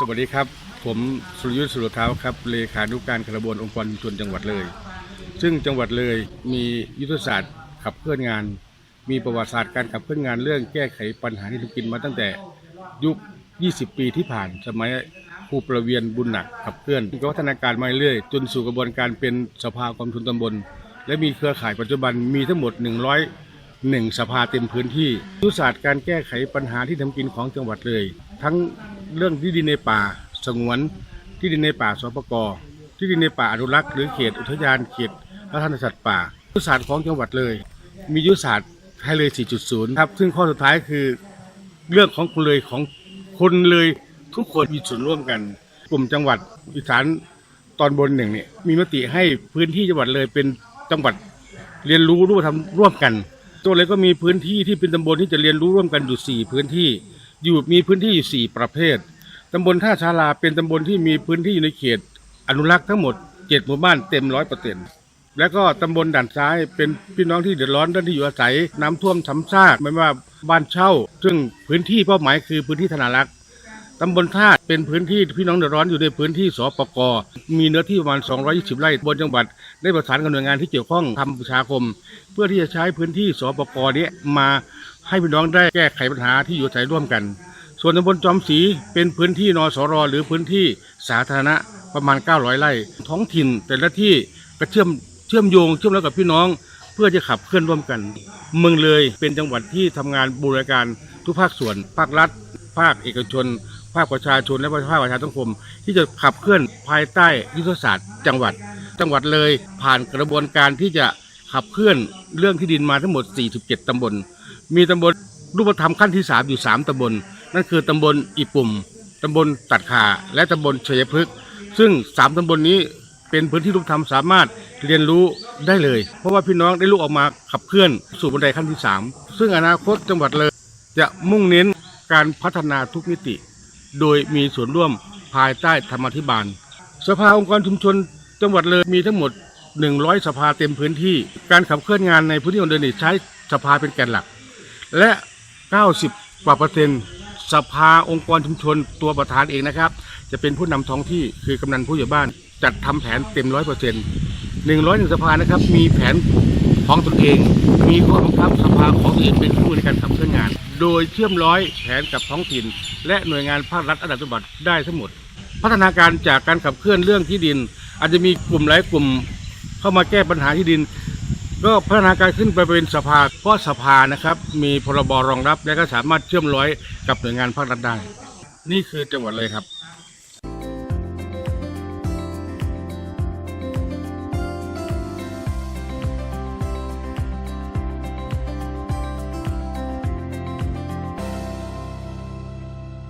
สวัสดีครับ ผมสุรยุทธ์สุรเท้าครับ เลขานุการกระบวนองค์กรชุมชนจังหวัดเลย ซึ่งจังหวัดเลยมียุทธศาสตร์ขับเคลื่อนงาน มีประวัติศาสตร์การขับเคลื่อนงานเรื่องแก้ไขปัญหาที่ทุกินมาตั้งแต่ยุค 20 ปีที่ผ่านสมัยครูประเวียนบุญหนักขับเคลื่อนก็พัฒนาการมาเรื่อยจนสู่กระบวนการเป็นสภากองทุนตำบล และมีเครือข่ายปัจจุบันมีทั้งหมด 100หนึ่งสภาเต็มพื้นที่ยุทธศาสตร์การแก้ไขปัญหาที่ทำกินของจังหวัดเลย ทั้ง เรื่องที่ดินในป่าสงวน ที่ดินในป่าสปกที่ดินในป่าอนุรักษ์หรือเขตอุทยานเขตรัฐนสัตว์ป่ายุทธศาสตร์ของจังหวัดเลย มียุทธศาสตร์ให้เลย 4.0 ครับ ซึ่งข้อสุดท้ายคือเรื่องของคนเลยของคนเลยทุกคนมีส่วนร่วมกัน กลุ่มจังหวัดอีสานตอนบนหนึ่งเนี่ยมีมติให้พื้นที่จังหวัดเลยเป็นจังหวัดเรียนรู้ร่วมทำร่วมกัน ตัวเลยก็มีพื้นที่ที่เป็นตำบลที่จะเรียนรู้ร่วมกันอยู่สี่พื้นที่ อยู่มีพื้นที่อยู่สี่ประเภทตำบลท่าชาลาเป็นตำบลที่มีพื้นที่อยู่ในเขต อนุรักษ์ทั้งหมดเจ็ดหมู่บ้านเต็มร้อยเปอร์เซ็นต์แล้วก็ตำบลด่านซ้ายเป็นพี่น้องที่เดือดร้อนด้านที่อยู่อาศัย น้ำท่วมทำซากไม่ว่าบ้านเช่า ซึ่งพื้นที่เป้าหมายคือพื้นที่ธนารักษ์ตำบลท่าเป็นพื้นที่พี่น้องเดือดร้อนอยู่ในพื้นที่สปกมีเนื้อที่ประมาณ 220 ไร่บนจังหวัด ได้ประสานกับหน่วยงานที่เกี่ยวข้องทำประชาคม เพื่อที่จะใช้พื้นที่สปกนี้มา ให้พี่น้องได้แก้ไขปัญหาที่อยู่อาศัยร่วมกัน ส่วนตำบลจอมศรีเป็นพื้นที่นสรหรือพื้นที่สาธารณะประมาณ 900 ไร่ ท้องถิ่นแต่ละที่ก็เชื่อมเชื่อมโยงเชื่อมแล้วกับพี่น้อง เพื่อจะขับเคลื่อนร่วมกัน เมืองเลยเป็นจังหวัดที่ทำงานบูรณาการทุกภาคส่วน ภาครัฐ ภาคเอกชน ภาคประชาชนและภาคประชาสังคม ที่จะขับเคลื่อนภายใต้ยุทธศาสตร์จังหวัด จังหวัดเลยผ่านกระบวนการที่จะขับเคลื่อนเรื่องที่ดินมาทั้งหมด 47 ตำบล มีตำบลรูปธรรมขั้นที่ 3 อยู่ 3ตำบล นั่นคือตำบลอีปุ่มตำบลตัดขาและตำบลชัยพฤกษ์ซึ่ง 3ตำบลนี้เป็นพื้นที่รูปธรรมสามารถเรียนรู้ได้เลย เพราะว่าพี่น้องได้ลุกออกมาขับเคลื่อนสู่บันไดขั้นที่ 3 ซึ่งอนาคตจังหวัดเลย จะมุ่งเน้นการพัฒนาทุกมิติ โดยมีส่วนร่วมภายใต้ธรรมาธิบาล สภาองค์กรชุมชนจังหวัดเลยมีทั้งหมด 100 สภาเต็มพื้นที่ การขับเคลื่อนงานในพื้นที่ของเดินใช้สภาเป็นแกนหลัก และ 90 กว่าเปอร์เซ็นต์สภาองค์กรชุมชนตัวประธานเองนะครับ จะเป็นผู้นำท้องที่คือกำนันผู้ใหญ่บ้าน จัดทำแผนเต็มร้อยเปอร์เซ็นต์หนึ่งร้อยหนึ่งสภานะครับ มีแผนของตนเอง มีข้อบังคับสภาของตัวเองเป็นผู้ในการขับเคลื่อนงาน โดยเชื่อมร้อยแผนกับท้องถิ่น และหน่วยงานภาครัฐอันดับจังหวัดได้ทั้งหมด พัฒนาการจากการขับเคลื่อนเรื่องที่ดิน อาจจะมีกลุ่มหลายกลุ่มเข้ามาแก้ปัญหาที่ดิน ก็พัฒนาการขึ้นไปเป็นสภาเพราะสภานะครับมีพรบรองรับและก็สามารถเชื่อมร้อยกับหน่วยงานภาครัฐได้ นี่คือจังหวัดเลยครับ